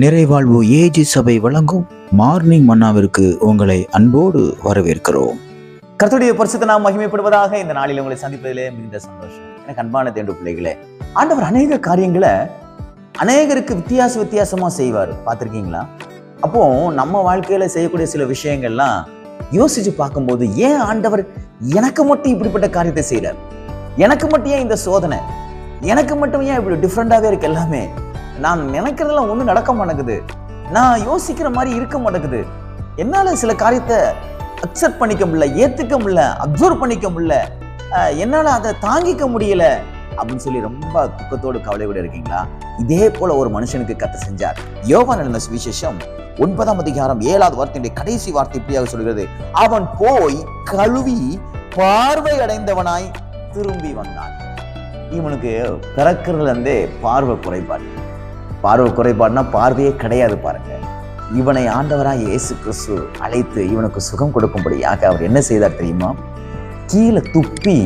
நிறைவாழ்வு AG சபை வழங்கும் morning மன்னாவிற்கு உங்களை அன்போடு வரவேற்கிறோம். கர்த்தருடைய பரிசுத்த நாம் மகிமைப்படுவதாக இந்த நாளில் உங்களை சந்திப்பதிலே மிகுந்த சந்தோஷம். எனக்கு அன்பான தேண்டு பிள்ளைகளே ஆண்டவர் அநேக காரியங்களை அநேகருக்கு வித்தியாச வித்தியாசமா செய்வார். பார்த்துருக்கீங்களா? அப்போ நம்ம வாழ்க்கையில செய்யக்கூடிய சில விஷயங்கள்லாம் யோசிச்சு பார்க்கும்போது ஏன் ஆண்டவர் எனக்கு மட்டும் இப்படிப்பட்ட காரியத்தை செய்கிறார் எனக்கு மட்டும் ஏன் இந்த சோதனை? எனக்கு மட்டும் ஏன் இப்படி டிஃப்ரெண்டாகவே இருக்கு எல்லாமே? நான் நினைக்கிறதெல்லாம் ஒன்றும் நடக்க மாட்டேங்குது. நான் யோசிக்கிற மாதிரி இருக்க மாட்டேங்குது. என்னால் சில காரியத்தை அக்செப்ட் பண்ணிக்க முடியல ஏத்துக்க முடியல அப்சர்வ் பண்ணிக்க முடியல. அஹ் என்னால அதை தாங்கிக்க முடியல அப்படின்னு சொல்லி ரொம்ப துக்கத்தோடு கவலையோடு இருக்கீங்களா? இதே போல ஒரு மனுஷனுக்கு கத்த செஞ்சார். யோவான் எழுந்த சுவிசேஷம் ஒன்பதாம் அதிகாரம் ஏழாவது வார்த்தையுடைய கடைசி வார்த்தை இப்படியாக சொல்கிறது. அவன் போய் கழுவி பார்வை அடைந்தவனாய் திரும்பி வந்தான். இவனுக்கு பிறக்கிறதுலேருந்தே பார்வை குறைபாடு. பார்வை குறைபாடுனா பார்வையே கிடையாது பாருங்க. இவனை ஆண்டவராக இயேசு கிறிஸ்து அழைத்து இவனுக்கு சுகம் கொடுக்கும்படியாக அவர் என்ன செய்தார் தெரியுமா? கீழே துப்பி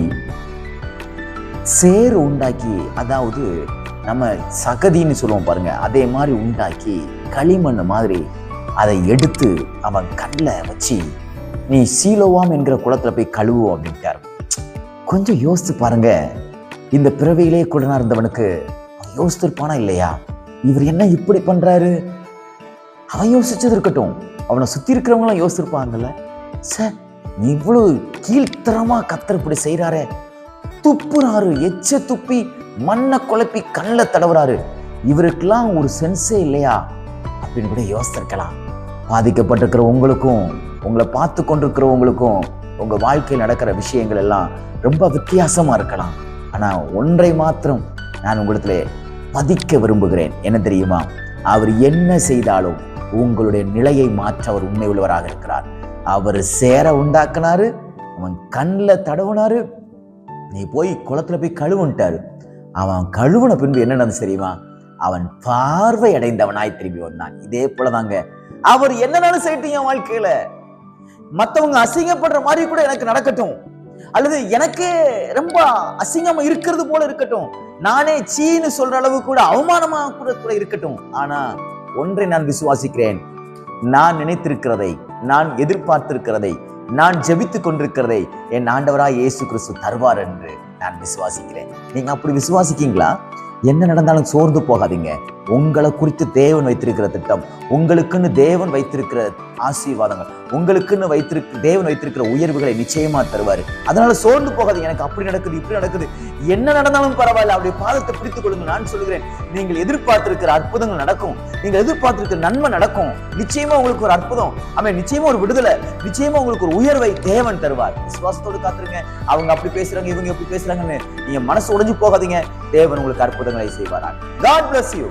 சேறு உண்டாக்கி அதாவது நம்ம சகதின்னு சொல்லுவோம் பாருங்க அதே மாதிரி உண்டாக்கி களிமண் மாதிரி அதை எடுத்து அவன் கண்ணில் வச்சு நீ சீலோவாம் என்கிற குளத்துல போய் கழுவோம் அப்படின்ட்டார். கொஞ்சம் யோசித்து பாருங்க இந்த பிறவையிலே குடனா இருந்தவனுக்கு யோசித்திருப்பானா இல்லையா? இவர் என்ன இப்படி பண்றாரு? அவன் யோசிச்சது இருக்கட்டும். அவனை சுத்தி இருக்கிறவங்களாம் யோசிச்சிருப்பாங்கல்ல. சார் இவ்வளோ கீழ்த்தரமா கத்தர் இப்படி செய்றாரே. துப்புறாரு எச்ச துப்பி மண்ணை குழப்பி கண்ணில் தடவுறாரு. இவருக்கெல்லாம் ஒரு சென்ஸே இல்லையா? அப்படின்னு கூட யோசிச்சிருக்கலாம் பாதிக்கப்பட்டிருக்கிற உங்களுக்கும் உங்களை பார்த்து கொண்டிருக்கிறவங்களுக்கும் உங்க வாழ்க்கையில் நடக்கிற விஷயங்கள் எல்லாம் ரொம்ப வித்தியாசமா இருக்கலாம். ஆனா ஒன்றை மாத்திரம் நான் உங்களிடத்துல பதிக்க விரும்புகிறேன். என்ன தெரியுமா? அவர் என்ன செய்தாலும் உங்களுடைய நிலையை மாற்ற அவர் உண்மை உள்ளவராக இருக்கிறார். அவர் சேர உண்டாக்குனாரு அவன் கண்ணில் தடவுனாரு நீ போய் குளத்தில் போய் கழுவுன்ட்டாரு. அவன் கழுவுன பின்பு என்ன நடந்து தெரியுமா? அவன் பார்வை அடைந்தவனாய் திரும்பி வந்தான். இதே போலதாங்க. அவர் என்னனாலும் செய்யட்டும் என் வாழ்க்கையில. மற்றவங்க அசிங்கப்படுற மாதிரி கூட எனக்கு நடக்கட்டும். அல்லது எனக்கு ரொம்ப அசிங்கமா இருக்கிறது போல இருக்கட்டும். நானே சீன்னு சொல்ற அளவு கூட அவமானமா கூட கூட இருக்கட்டும். ஆனா ஒன்றை நான் விசுவாசிக்கிறேன். நான் நினைத்திருக்கிறதை நான் எதிர்பார்த்திருக்கிறதை நான் ஜெபித்துக் கொண்டிருக்கிறதை என் ஆண்டவராய் இயேசு கிறிஸ்து தருவார் என்று நான் விசுவாசிக்கிறேன். நீங்க அப்படி விசுவாசிக்கீங்களா? என்ன நடந்தாலும் சோர்ந்து போகாதீங்க. உங்களை குறித்து தேவன் வைத்திருக்கிற திட்டம் உங்களுக்குன்னு தேவன் வைத்திருக்கிற ஆசீர்வாதங்கள். உங்களுக்குன்னு வைத்திருக்க தேவன் வைத்திருக்கிற உயர்வுகளை நிச்சயமா தருவாரு. அதனால சோர்ந்து போகாது எனக்கு அப்படி நடக்குது இப்படி நடக்குது. என்ன நடந்தாலும் பரவாயில்ல அப்படி பாதத்தை பிடித்துக் கொள்ளுங்க நான் சொல்கிறேன் நீங்கள் எதிர்பார்த்திருக்கிற அற்புதங்கள் நடக்கும். நீங்கள் எதிர்பார்த்திருக்கிற நன்மை நடக்கும். நிச்சயமா உங்களுக்கு ஒரு அற்புதம். அவன் நிச்சயமா ஒரு விடுதலை. நிச்சயமா உங்களுக்கு ஒரு உயர்வை தேவன் தருவார். விசுவாசத்தோடு காத்திருங்க. அவங்க அப்படி பேசுறாங்க இவங்க எப்படி பேசுறாங்கன்னு நீங்க மனசு உடைஞ்சு போகாதீங்க. தேவன் உங்களுக்கு அற்புதங்களை செய்வாரான் காட் பிளஸ் யூ